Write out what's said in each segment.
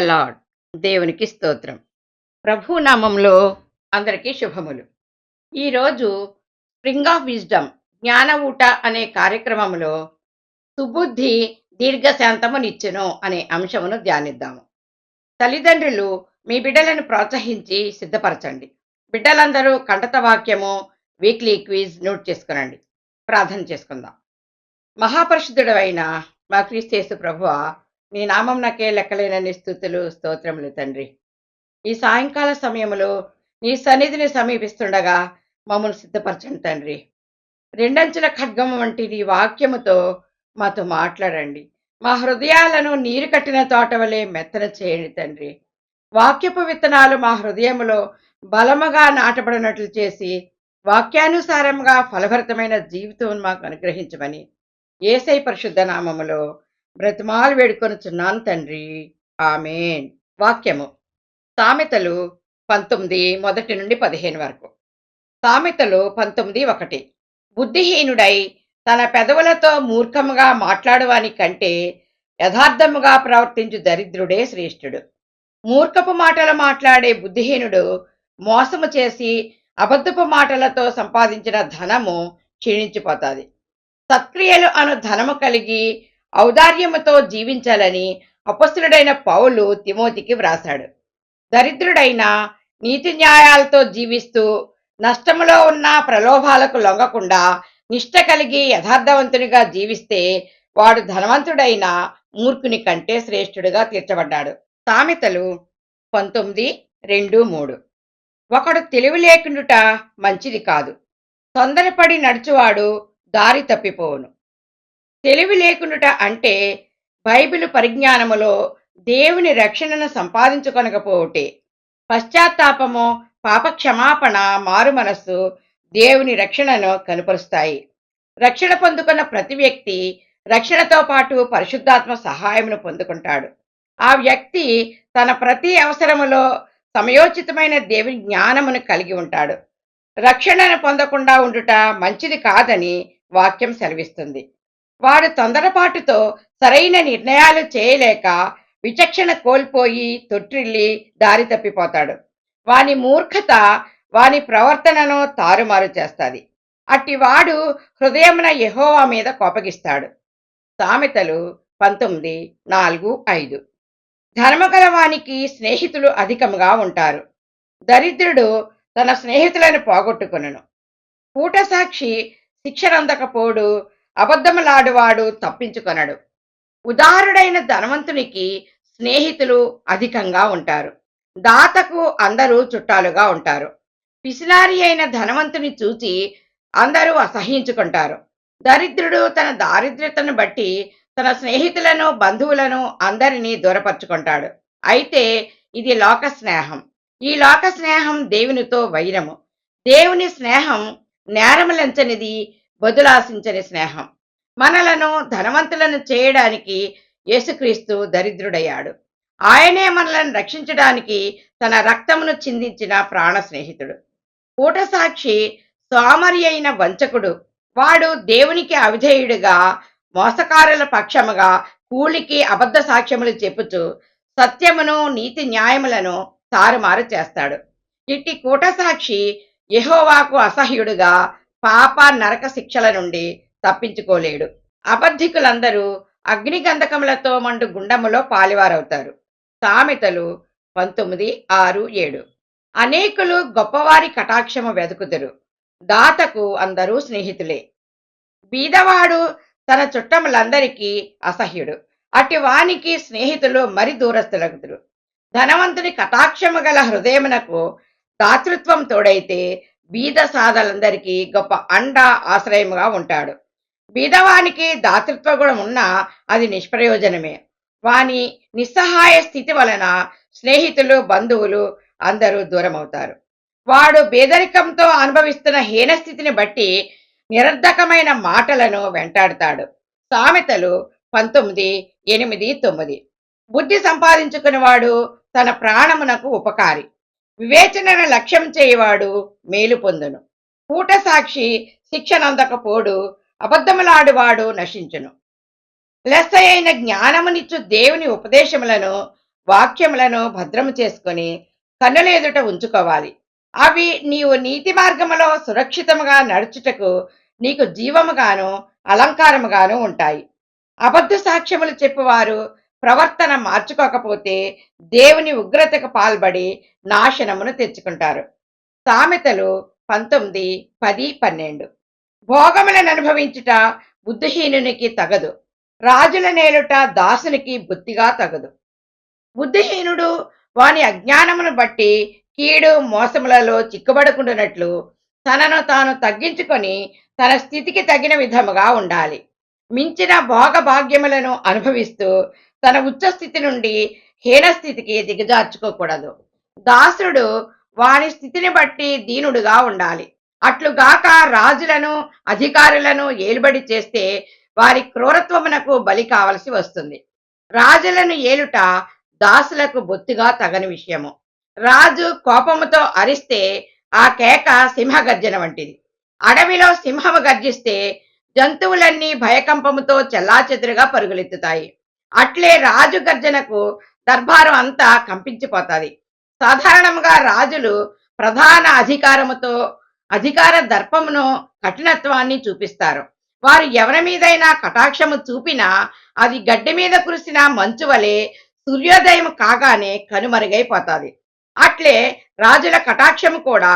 The lord దేవునికి స్తోత్రం. ప్రభు నామంలో అందరికీ శుభములు. ఈరోజు స్ప్రింగ్ ఆఫ్ విజ్డమ్ జ్ఞాన ఊట అనే కార్యక్రమంలో సుబుద్ధి దీర్ఘశాంతమునిచ్చును అనే అంశమును ధ్యానిద్దాము. తల్లిదండ్రులు మీ బిడ్డలను ప్రోత్సహించి సిద్ధపరచండి. బిడ్డలందరూ కంటత వాక్యము వీక్లీ క్విజ్ నోట్ చేసుకునండి. ప్రార్థన చేసుకుందాం. మహాపరిశుద్ధుడు అయిన మా క్రీస్తేసు ప్రభువ నీ నామం నాకే లెక్కలేనని స్థుతులు స్తోత్రములు తండ్రి. ఈ సాయంకాల సమయంలో నీ సన్నిధిని సమీపిస్తుండగా మమ్మల్ని సిద్ధపరచండి తండ్రి. రెండంచుల ఖడ్గము వంటి నీ వాక్యముతో మాతో మాట్లాడండి. మా హృదయాలను నీరు కట్టిన తోట వలె మెత్తన చేయండి తండ్రి. వాక్యపు విత్తనాలు మా హృదయములో బలముగా నాటబడినట్లు చేసి వాక్యానుసారంగా ఫలభరితమైన జీవితం మాకు అనుగ్రహించమని ఏసై పరిశుద్ధ నామములో బ్రతిమాలు వేడుకొనుచున్నాను తండ్రి. ఆమెన్. వాక్యము. సామెతలు పంతొమ్మిది మొదటి నుండి పదిహేను వరకు. సామెతలు పంతొమ్మిది ఒకటి. బుద్ధిహీనుడై తన పెదవులతో మూర్ఖముగా మాట్లాడువాని కంటే యథార్థముగా ప్రవర్తించు దరిద్రుడే శ్రేష్ఠుడు. మూర్ఖపు మాటలు మాట్లాడే బుద్ధిహీనుడు మోసము చేసి అబద్ధపు మాటలతో సంపాదించిన ధనము క్షీణించిపోతుంది. సత్క్రియలు అను ధనము కలిగి ఔదార్యముతో జీవించాలని అపస్తుడైన పౌలు తిమోతికి వ్రాశాడు. దరిద్రుడైన నీతి న్యాయాలతో జీవిస్తూ నష్టములో ఉన్న ప్రలోభాలకు లొంగకుండా నిష్ట కలిగి యథార్థవంతునిగా జీవిస్తే వాడు ధనవంతుడైన మూర్ఖుని కంటే శ్రేష్ఠుడిగా తీర్చబడ్డాడు. సామెతలు పంతొమ్మిది రెండు మూడు. ఒకడు తెలివి లేకుండుట మంచిది కాదు. తొందరపడి నడుచువాడు దారి తప్పిపోవును. తెలివి లేకుండుట అంటే బైబిల్ పరిజ్ఞానములో దేవుని రక్షణను సంపాదించుకొనకపోవటే. పశ్చాత్తాపము పాప క్షమాపణ మారు మనస్సు దేవుని రక్షణను కనుపరుస్తాయి. రక్షణ పొందుకున్న ప్రతి వ్యక్తి రక్షణతో పాటు పరిశుద్ధాత్మ సహాయమును పొందుకుంటాడు. ఆ వ్యక్తి తన ప్రతి అవసరములో సమయోచితమైన దేవుని జ్ఞానమును కలిగి ఉంటాడు. రక్షణను పొందకుండా ఉండుట మంచిది కాదని వాక్యం సెలవిస్తుంది. వాడు తొందరపాటుతో సరైన నిర్ణయాలు చేయలేక విచక్షణ కోల్పోయి తొట్టిల్లి దారి తప్పిపోతాడు. వాని మూర్ఖత వాని ప్రవర్తనను తారుమారు చేస్తుంది. అట్టివాడు హృదయమున యహోవా మీద కోపగిస్తాడు. సామెతలు పంతొమ్మిది నాలుగు ఐదు. ధర్మగల వానికి స్నేహితులు అధికంగా ఉంటారు. దరిద్రుడు తన స్నేహితులను పోగొట్టుకును కూటసాక్షి శిక్షనందకపోడు అబద్ధములాడువాడు తప్పించుకొనడు. ఉదారుడైన ధనవంతునికి స్నేహితులు అధికంగా ఉంటారు. దాతకు అందరూ చుట్టాలుగా ఉంటారు. పిసినారి అయిన ధనవంతుని చూచి అందరూ అసహించుకుంటారు దరిద్రుడు తన దారిద్ర్యతను బట్టి తన స్నేహితులను బంధువులను అందరినీ దూరపరుచుకుంటాడు. అయితే ఇది లోక స్నేహం. ఈ లోక స్నేహం దేవునితో వైరము. దేవుని స్నేహం నేరములంచనిది బదులాశించని స్నేహం. మనలను ధనవంతులను చేయడానికి యేసుక్రీస్తు దరిద్రుడయ్యాడు. ఆయనే మనలను రక్షించడానికి తన రక్తమును చిందించిన ప్రాణ స్నేహితుడు. కూటసాక్షి సోమరి అయిన వంచకుడు. వాడు దేవునికి అవిధేయుడిగా మోసకారుల పక్షముగా కూలికి అబద్ధ సాక్ష్యములు చెప్పుచు సత్యమును నీతి న్యాయములను తారుమారు చేస్తాడు. ఇట్టి కూటసాక్షి యెహోవాకు అసహ్యుడుగా పాప నరక శిక్షల నుండి తప్పించుకోలేడు. అబద్ధికులందరూ అగ్నిగంధకములతో మండు గుండములో పాలివారవుతారు. సామెతలు పంతొమ్మిది ఆరు ఏడు. అనేకులు గొప్పవారి కటాక్షము వెతుకుదురు దాతకు అందరూ స్నేహితులే. బీదవాడు తన చుట్టములందరికీ అసహ్యుడు. అటివానికి స్నేహితులు మరి దూరస్తులగుదురు ధనవంతుని కటాక్షము గల హృదయమునకు దాతృత్వం తోడైతే బీద సాధలందరికీ గొప్ప అండ ఆశ్రయముగా ఉంటాడు. బీదవానికి దాతృత్వ గుణం ఉన్నా అది నిష్ప్రయోజనమే. వాని నిస్సహాయ స్థితి వలన స్నేహితులు బంధువులు అందరూ దూరమవుతారు. వాడు పేదరికంతో అనుభవిస్తున్న హీనస్థితిని బట్టి నిరర్ధకమైన మాటలను వెంటాడుతాడు. సామెతలు పంతొమ్మిది ఎనిమిది తొమ్మిది. బుద్ధి సంపాదించుకునేవాడు తన ప్రాణమునకు ఉపకారి. వివేచనను లక్ష్యం చేయవాడు మేలు పొందును. కూట సాక్షి శిక్షనందకపోడు అబద్ధములాడువాడు నశించును. లెస్స అయిన జ్ఞానమునిచ్చు దేవుని ఉపదేశములను వాక్యములను భద్రము చేసుకొని కన్నులేదుట ఉంచుకోవాలి. అవి నీవు నీతి మార్గములో సురక్షితముగా నడుచుటకు నీకు జీవముగాను అలంకారముగాను ఉంటాయి. అబద్ధ సాక్ష్యములు చెప్పువారు ప్రవర్తన మార్చుకోకపోతే దేవుని ఉగ్రతకు పాల్పడి నాశనమును తెచ్చుకుంటారు. సామెతలు పంతొమ్మిది పది పన్నెండు. భోగములను అనుభవించుట బుద్ధిహీనునికి తగదు. రాజుల నేలుట దాసునికి బుద్ధిగా తగదు. బుద్ధిహీనుడు వాని అజ్ఞానమును బట్టి కీడు మోసములలో చిక్కుబడుకుంటున్నట్లు తనను తాను తగ్గించుకొని తన స్థితికి తగిన విధముగా ఉండాలి. మించిన భోగభాగ్యములను అనుభవిస్తూ తన ఉచ్చస్థితి నుండి హీనస్థితికి దిగజార్చుకోకూడదు. దాసుడు వారి స్థితిని బట్టి దీనుడుగా ఉండాలి. అట్లుగాక రాజులను అధికారులను ఏలుబడి చేస్తే వారి క్రూరత్వమునకు బలి కావలసి వస్తుంది. రాజులను ఏలుట దాసులకు బొత్తిగా తగని విషయము. రాజు కోపముతో అరిస్తే ఆ కేక సింహగర్జన వంటిది. అడవిలో సింహము గర్జిస్తే జంతువులన్నీ భయకంపముతో చెల్లాచెదురుగా పరుగులెత్తుతాయి. అట్లే రాజు గర్జనకు దర్బారం అంతా కంపించిపోతాది. సాధారణంగా రాజులు ప్రధాన అధికారముతో అధికార దర్పమును కఠినత్వాన్ని చూపిస్తారు. వారు ఎవరి మీదైనా కటాక్షము చూపినా అది గడ్డి మీద కురిసిన మంచు వలె సూర్యోదయం కాగానే కనుమరుగైపోతాది. అట్లే రాజుల కటాక్షము కూడా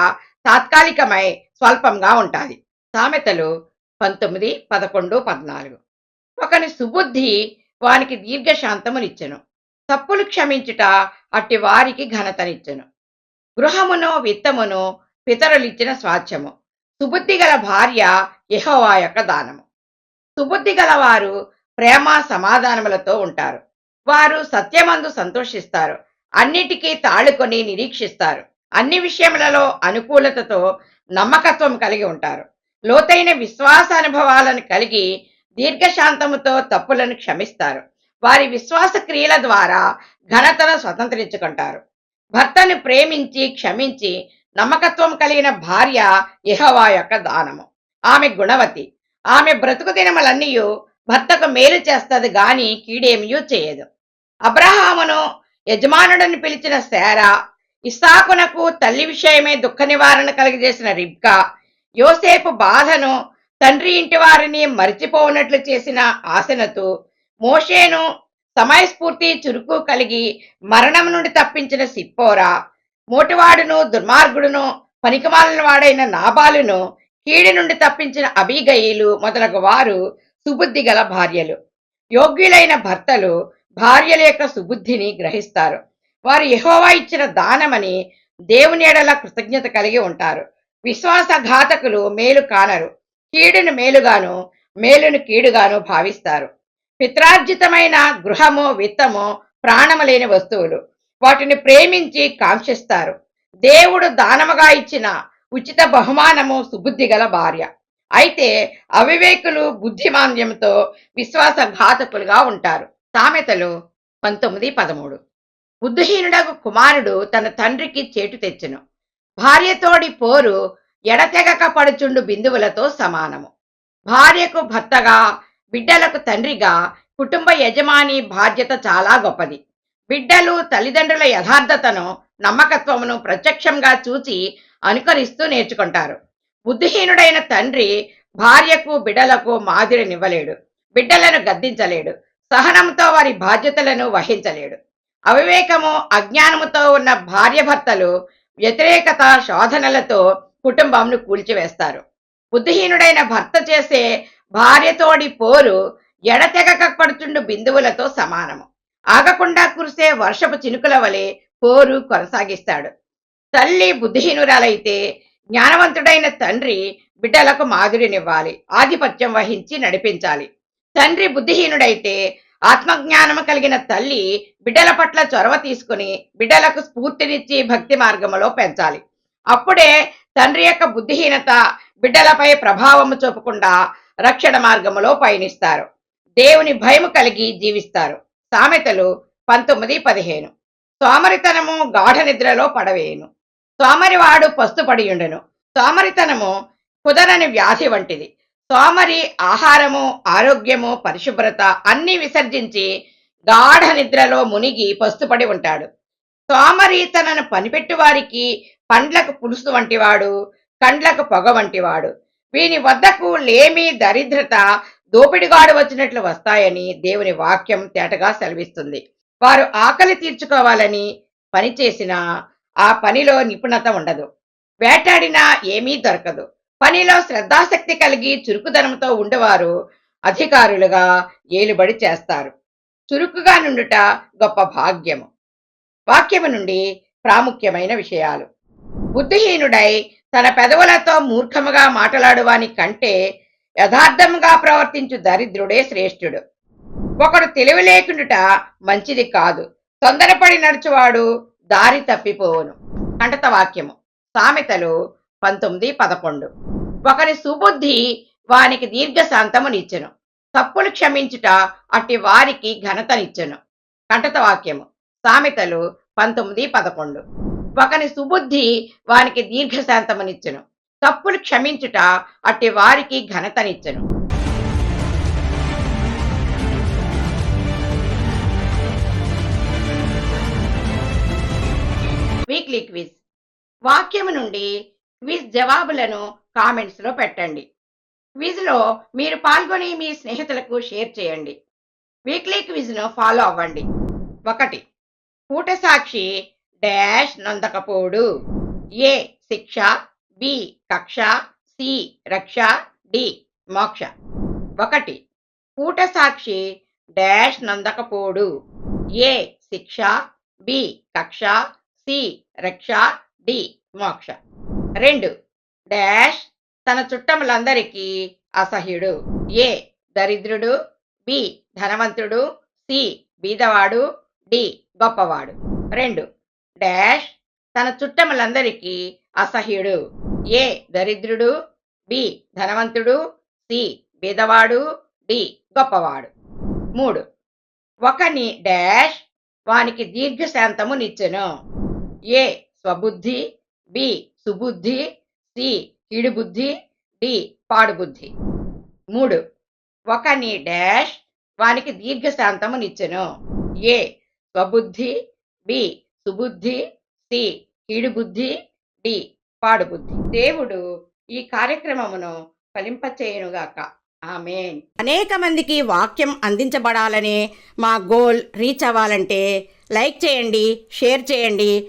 తాత్కాలికమై స్వల్పంగా ఉంటుంది. సామెతలు పంతొమ్మిది పదకొండు పద్నాలుగు. ఒకని సుబుద్ధి వానికి దీర్ఘశాంతమునిచ్చెను. తప్పులు క్షమించుట అట్టి వారికి ఘనతనిచ్చెను. గృహమును విత్తమును పితరులిచ్చిన స్వాచ్ఛము సుబుద్ధి గల భార్య యహోవా యొక్క దానము. సుబుద్ధి గలవారు ప్రేమ సమాధానములతో ఉంటారు. వారు సత్యమందు సంతోషిస్తారు. అన్నిటికీ తాళుకొని నిరీక్షిస్తారు. అన్ని విషయములలో అనుకూలతతో నమ్మకత్వం కలిగి ఉంటారు. లోతైన విశ్వాస అనుభవాలను కలిగి దీర్ఘశాంతముతో తప్పులను క్షమిస్తారు. వారి విశ్వాస క్రియల ద్వారా ఘనతను స్వతంత్రించుకుంటారు. భర్తను ప్రేమించి క్షమించి నమ్మకత్వం కలిగిన భార్య ఇహవా యొక్క దానము. ఆమె గుణవతి. ఆమె బ్రతుకు దినములన్నీ భర్తకు మేలు చేస్తది గాని కీడేమియూ చేయదు. అబ్రహామును యజమానుడని పిలిచిన శారా ఇస్సాకునకు తల్లి విషయమే దుఃఖ నివారణ కలిగజేసిన రిబ్కా యోసేపు బాధను తండ్రి ఇంటి వారిని మరిచిపోనట్లు చేసిన ఆశనతో మోషేను సమయస్ఫూర్తి చురుకు కలిగి మరణం నుండి తప్పించిన సిప్పోరా మోటివాడును దుర్మార్గుడును పనికిమాలిన వాడైన నాబాలును కీడి నుండి తప్పించిన అభిగయులు మొదలగు వారు సుబుద్ధి గల భార్యలు. యోగ్యులైన భర్తలు భార్యల యొక్క సుబుద్ధిని గ్రహిస్తారు. వారు యహోవా ఇచ్చిన దానమని దేవుని ఎడల కృతజ్ఞత కలిగి ఉంటారు. విశ్వాసఘాతకులు మేలు కానరు. కీడును మేలుగాను మేలును కీడుగాను భావిస్తారు. పిత్రార్జితమైన గృహము విత్తము ప్రాణము లేని వస్తువులు వాటిని ప్రేమించి కాంక్షిస్తారు. దేవుడు దానముగా ఇచ్చిన ఉచిత బహుమానము సుబుద్ధి గల భార్య. అయితే అవివేకులు బుద్ధిమాంద్యంతో విశ్వాసఘాతకులుగా ఉంటారు. సామెతలు పంతొమ్మిది పదమూడు. బుద్ధిహీనుడకు కుమారుడు తన తండ్రికి చేటు తెచ్చెను. భార్యతోడి పోరు ఎడతెగక పడుచుండు బిందువులతో సమానము. భార్యకు భర్తగా బిడ్డలకు తండ్రిగా కుటుంబ యజమాని బాధ్యత చాలా గొప్పది. బిడ్డలు తల్లిదండ్రుల యథార్థతను నమ్మకత్వమును ప్రత్యక్షంగా చూచి అనుకరిస్తూ నేర్చుకుంటారు. బుద్ధిహీనుడైన తండ్రి భార్యకు బిడ్డలకు మాదిరినివ్వలేడు. బిడ్డలను గద్దించలేడు. సహనంతో వారి బాధ్యతలను వహించలేడు. అవివేకము అజ్ఞానముతో ఉన్న భార్యభర్తలు వ్యతిరేకత శోధనలతో కుటుంబంను కూల్చివేస్తారు. బుద్ధిహీనుడైన భర్త చేసే భార్యతోడి పోరు ఎడతెగక పడుచుండు బిందువులతో సమానము. ఆగకుండా కురిసే వర్షపు చినుకుల వలె పోరు కొనసాగిస్తాడు. తల్లి బుద్ధిహీనురాలైతే జ్ఞానవంతుడైన తండ్రి బిడ్డలకు మాదిరినివ్వాలి ఆధిపత్యం వహించి నడిపించాలి. తండ్రి బుద్ధిహీనుడైతే ఆత్మజ్ఞానము కలిగిన తల్లి బిడ్డల పట్ల చొరవ తీసుకుని బిడ్డలకు స్ఫూర్తినిచ్చి భక్తి మార్గములో పెంచాలి. అప్పుడే తండ్రి యొక్క బుద్ధిహీనత బిడ్డలపై ప్రభావము చూపకుండా రక్షణ మార్గములో పయనిస్తారు. దేవుని భయము కలిగి జీవిస్తారు. సామెతలు పంతొమ్మిది పదిహేను. సోమరితనము గాఢ నిద్రలో పడవేయును. సోమరివాడు పస్తుపడియుండెను. సోమరితనము కుదరని వ్యాధి వంటిది. సోమరి ఆహారము ఆరోగ్యము పరిశుభ్రత అన్ని విసర్జించి గాఢ నిద్రలో మునిగి పస్తుపడి ఉంటాడు. సోమరీతనను పనిపెట్టు వారికి పండ్లకు పులుసు వంటివాడు కండ్లకు పొగ వంటివాడు. వీని వద్దకు లేమి దరిద్రత దోపిడిగాడు వచ్చినట్లు వస్తాయని దేవుని వాక్యం తేటగా సెలవిస్తుంది. వారు ఆకలి తీర్చుకోవాలని పని చేసినా ఆ పనిలో నిపుణత ఉండదు. వేటాడినా ఏమీ దొరకదు. పనిలో శ్రద్ధాశక్తి కలిగి చురుకుదనంతో ఉండేవారు. అధికారులుగా ఏలుబడి చేస్తారు. చురుకుగా నుండుట గొప్ప భాగ్యము. వాక్యము నుండి ప్రాముఖ్యమైన విషయాలు. బుద్ధిహీనుడై తన పెదవులతో మూర్ఖముగా మాట్లాడువాని కంటే యథార్థముగా ప్రవర్తించు దరిద్రుడే శ్రేష్ఠుడు. ఒకడు తెలివి లేకుండుట మంచిది కాదు. తొందరపడి నడుచువాడు దారి తప్పిపోవును. కంటత వాక్యము. సామెతలు పంతొమ్మిది పదకొండు. ఒకరి సుబుద్ధి వానికి దీర్ఘశాంతమునిచ్చెను తప్పులు క్షమించుట అట్టి వారికి ఘనతనిచ్చెను. కంటత వాక్యము. సామెతలు పంతొమ్మిది పదకొండు. ఒకని సుబుద్ధి వానికి దీర్ఘశాంతమునిచ్చెను తప్పులు క్షమించుట అట్టి వారికి ఘనతనిచ్చెను. Weekly quiz. వాక్యము నుండి క్విజ్ జవాబులను కామెంట్స్లో పెట్టండి. క్విజ్లో మీరు పాల్గొని మీ స్నేహితులకు షేర్ చేయండి. వీక్లీ క్విజ్ను ఫాలో అవ్వండి. ఒకటి కూటసాక్షి డాష్ నందకపోడు. ఏ శిక్ష బి కక్ష సి రక్ష డి మోక్ష. ఒకటి కూటసాక్షి డాష్ నందకపోడు. ఏ శిక్ష బి కక్ష సి రక్ష డి మోక్ష. రెండు. డాష్ తన చుట్టములందరికీ అసహ్యుడు. ఏ. దరిద్రుడు. బి. ధనవంతుడు. సి. బీదవాడు. డి. గొప్పవాడు. రెండు. డాష్ తన చుట్టములందరికీ అసహ్యుడు. ఏ. దరిద్రుడు. బి. ధనవంతుడు. సి. బీదవాడు. డి. గొప్పవాడు. మూడు. ఒకని డాష్ వానికి దీర్ఘశాంతము నిచ్చెను ఏ. స్వబుద్ధి. బి సుబుద్ధి సి కీడుబుద్ధి డి పాడుబుద్ధి. మూడు ఒకని డాష్ వానికి దీర్ఘశాంతమునిచ్చెను ఏ స్వబుద్ధి బి సుబుద్ధి సి కీడుబుద్ధి డి పాడుబుద్ధి. దేవుడు ఈ కార్యక్రమమును ఫలింపచేయునుగాక. ఆమెన్. అనేక మందికి వాక్యం అందించబడాలనే మా గోల్ రీచ్ అవ్వాలంటే లైక్ చేయండి షేర్ చేయండి